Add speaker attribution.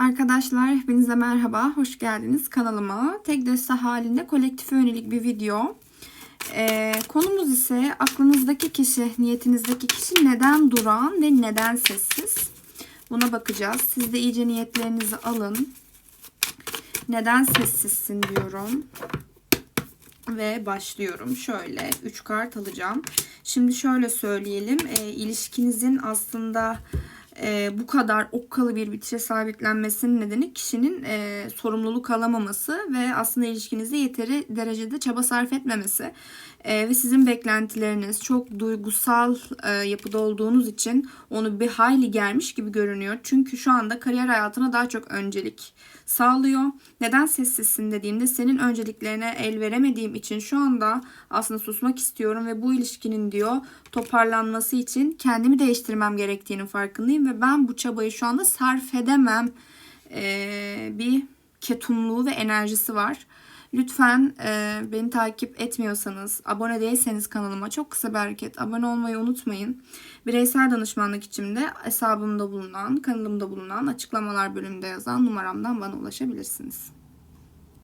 Speaker 1: Arkadaşlar hepinize merhaba, hoş geldiniz kanalıma. Tek deste halinde kolektife yönelik bir video. Ee, konumuz ise aklınızdaki kişi, niyetinizdeki kişi neden duran ve neden sessiz? Buna bakacağız. Siz de iyice niyetlerinizi alın. Neden sessizsin diyorum. Ve başlıyorum. Şöyle 3 kart alacağım. Şimdi şöyle söyleyelim. E, ilişkinizin aslında e, bu kadar okkalı bir bitişe sabitlenmesinin nedeni kişinin e, sorumluluk alamaması ve aslında ilişkinizde yeteri derecede çaba sarf etmemesi. E, ve sizin beklentileriniz çok duygusal e, yapıda olduğunuz için onu bir hayli germiş gibi görünüyor. Çünkü şu anda kariyer hayatına daha çok öncelik sağlıyor. Neden sessizsin dediğimde senin önceliklerine el veremediğim için şu anda aslında susmak istiyorum ve bu ilişkinin diyor toparlanması için kendimi değiştirmem gerektiğinin farkındayım ve ben bu çabayı şu anda sarf edemem ee, bir ketumluğu ve enerjisi var. Lütfen e, beni takip etmiyorsanız, abone değilseniz kanalıma çok kısa bir hareket. Abone olmayı unutmayın. Bireysel danışmanlık için de hesabımda bulunan, kanalımda bulunan açıklamalar bölümünde yazan numaramdan bana ulaşabilirsiniz.